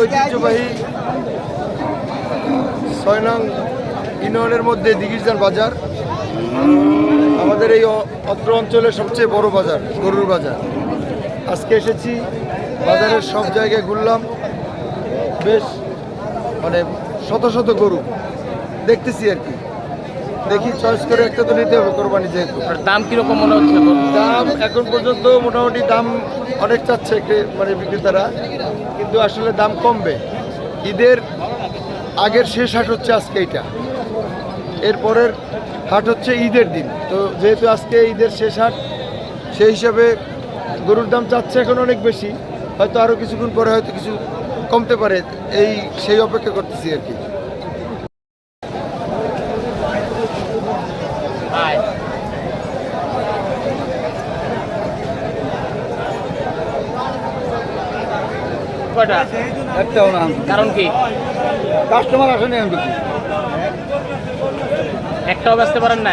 ঐতিহ্যবাহী ছয় নং ইউনিয়নের মধ্যে দিঘিরজান বাজার। আমাদের এই অত্র অঞ্চলের সবচেয়ে বড় বাজার, গরুর বাজার। আজকে এসেছি বাজারের সব জায়গায় ঘুরলাম। বেশ মানে শত শত গরু। দেখতেছি আর কি। দেখি চয়েস করে একটা তো নিতে হবে কোরবানি যেহেতু। দাম কীরকম মনে হচ্ছে দাম এখন পর্যন্ত মোটামুটি দাম অনেক চাচ্ছে মানে বিক্রেতারা। কিন্তু আসলে দাম কমবে। ঈদের আগের শেষ হাট হচ্ছে আজকে এইটা। এরপরের হাট হচ্ছে ঈদের দিন। তো যেহেতু আজকে ঈদের শেষ হাট সেই হিসাবে গরুর দাম চাচ্ছে এখন অনেক বেশি। হয়তো আরও কিছুক্ষণ পরে হয়তো কিছু কমতে পারে এই সেই অপেক্ষা করতেছি আর কি। একটাও না। কারণ কি? কাস্টমার আসেনি আমি একটাও বেচতে পারেন না।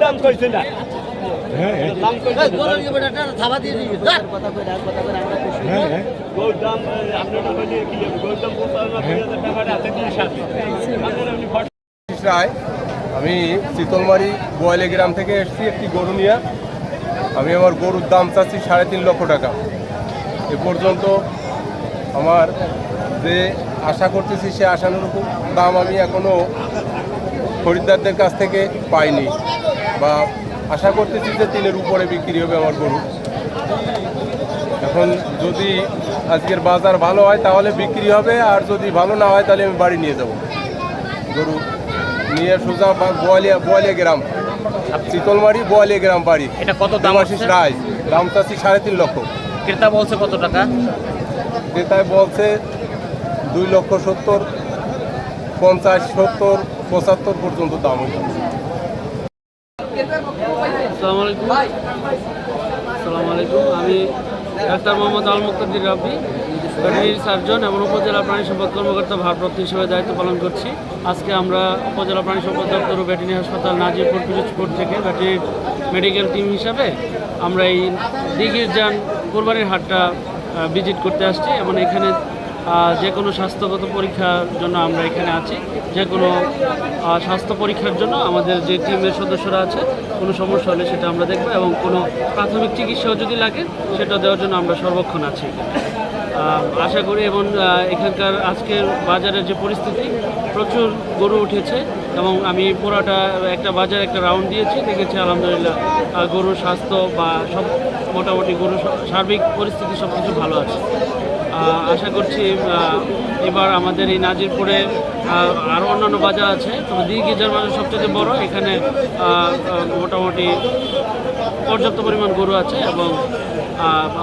দাম কইছে না দিয়ে দিবি। কথা কই কথা কই রায় আমি শীতলমারি গোয়ালে গ্রাম থেকে এসেছি একটি গরু নিয়ে। আমি আমার গরুর দাম চাচ্ছি সাড়ে তিন লক্ষ টাকা। এ পর্যন্ত আমার যে আশা করতেছি সে আশানুরূপ দাম আমি এখনও খরিদ্দারদের কাছ থেকে পাইনি বা আশা করতেছি যে তিনের উপরে বিক্রি হবে আমার গরু। এখন যদি আজকের বাজার ভালো হয় তাহলে বিক্রি হবে আর যদি ভালো না হয় তাহলে আমি বাড়ি নিয়ে যাব। গরু নিয়ে সোজা বা- বোয়ালিয়া বোয়ালিয়া গ্রাম শীতলমারি বোয়ালিয়া গ্রাম বাড়ি। এটা কত দাম হচ্ছে? রায় দাম চাচ্ছি সাড়ে তিন লক্ষ। ক্রেতা বলছে কত টাকা? ক্রেতায় বলছে দুই লক্ষ সত্তর পঞ্চাশ সত্তর পঁচাত্তর পর্যন্ত দাম হয়েছে আসসালামু আলাইকুম। আসসালামু আলাইকুম। আমি doctor Mohammad Al Muktadir Rabbi veterinary surgeon এবং উপজেলা প্রাণী সম্পদ কর্মকর্তা ভারপ্রাপ্ত হিসেবে দায়িত্ব পালন করছি। আজকে আমরা উপজেলা প্রাণী সম্পদ দপ্তর ও ভেটেরিনারি হাসপাতাল নাজিরপুর পিরোজপুর থেকে ভেটেরিনারি মেডিকেল টিম হিসাবে আমরা এই দিঘির যান কোরবানির হাটটা ভিজিট করতে আসছি এবং এখানে যে কোনো স্বাস্থ্যগত পরীক্ষার জন্য আমরা এখানে আছি। যে কোনো স্বাস্থ্য পরীক্ষার জন্য আমাদের যে টিমের সদস্যরা আছে, কোনো সমস্যা হলে সেটা আমরা দেখব এবং কোনো প্রাথমিক চিকিৎসাও যদি লাগে, সেটা দেওয়ার জন্য আমরা সর্বক্ষণ আছি। আশা করি এবং এখানকার আজকের বাজারের যে পরিস্থিতি, প্রচুর গরু উঠেছে এবং আমি পুরাটা একটা বাজার একটা রাউন্ড দিয়েছি, দেখেছি আলহামদুলিল্লাহ গরুর স্বাস্থ্য বা সব মোটামুটি গরুর সার্বিক পরিস্থিতি সব কিছু ভালো আছে। আশা করছি এবার আমাদের এই নাজিরপুরে আরও অন্যান্য বাজার আছে। তবে দিঘিজার বাজার সবচেয়ে বড়। এখানে মোটামুটি পর্যাপ্ত পরিমাণ গরু আছে এবং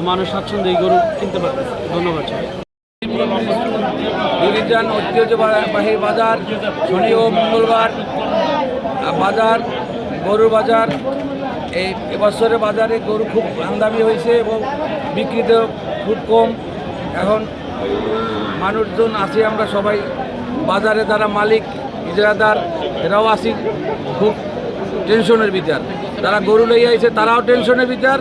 মানুষ স্বাচ্ছন্দ্যে এই গরু কিনতে পারতেছে। ধন্যবাদ। বিবিধান ঐতিহ্যবাহী বাজার, শনি ও মঙ্গলবার বাজার, গরুর বাজার। এই এবছরের বাজারে গরু খুব আমদামি হয়েছে এবং বিক্রিত খুব কম। এখন মানুষজন আছি আমরা সবাই বাজারে যারা মালিক ইজরাদার এরাও আছি খুব টেনশনের বিচার যারা গরু লইয়া আইছে তারাও টেনশনের বিচার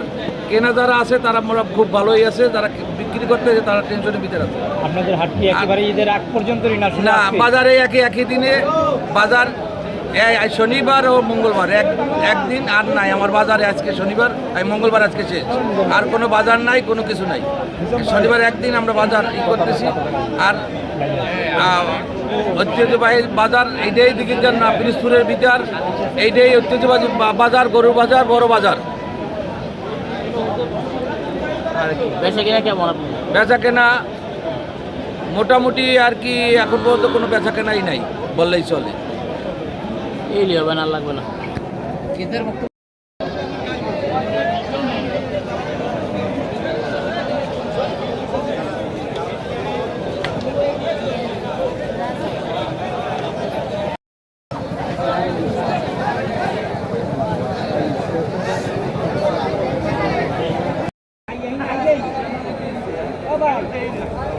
কেনা যারা আছে তারা মোরা খুব ভালোই আছে যারা বিক্রি করতে আছে তারা টেনশনের ভিতরে আছে। আপনাদের হাট কি একেবারে ঈদের আগ পর্যন্তই না? বাজারে একই একই দিনে বাজার এই শনিবার ও মঙ্গলবার এক একদিন আর নাই আমার বাজারে আজকে শনিবার এই মঙ্গলবার আজকে শেষ। আর কোনো বাজার নাই কোনো কিছু নাই। শনিবার একদিন আমরা বাজার ই করতেছি। আর ঐতিহ্যবাহী বাজার এইটাই দিকে যান না পিরিজপুরের বিচার এইটাই ঐতিহ্যবাহী বাজার গরুর বাজার বড় বাজার। বেচা কেনা মোটামুটি আর কি এখন পর্যন্ত কোনো বেচা কেনাই নাই বললেই চলে। এই লিও না। এদের বক্তব্য Bye-bye.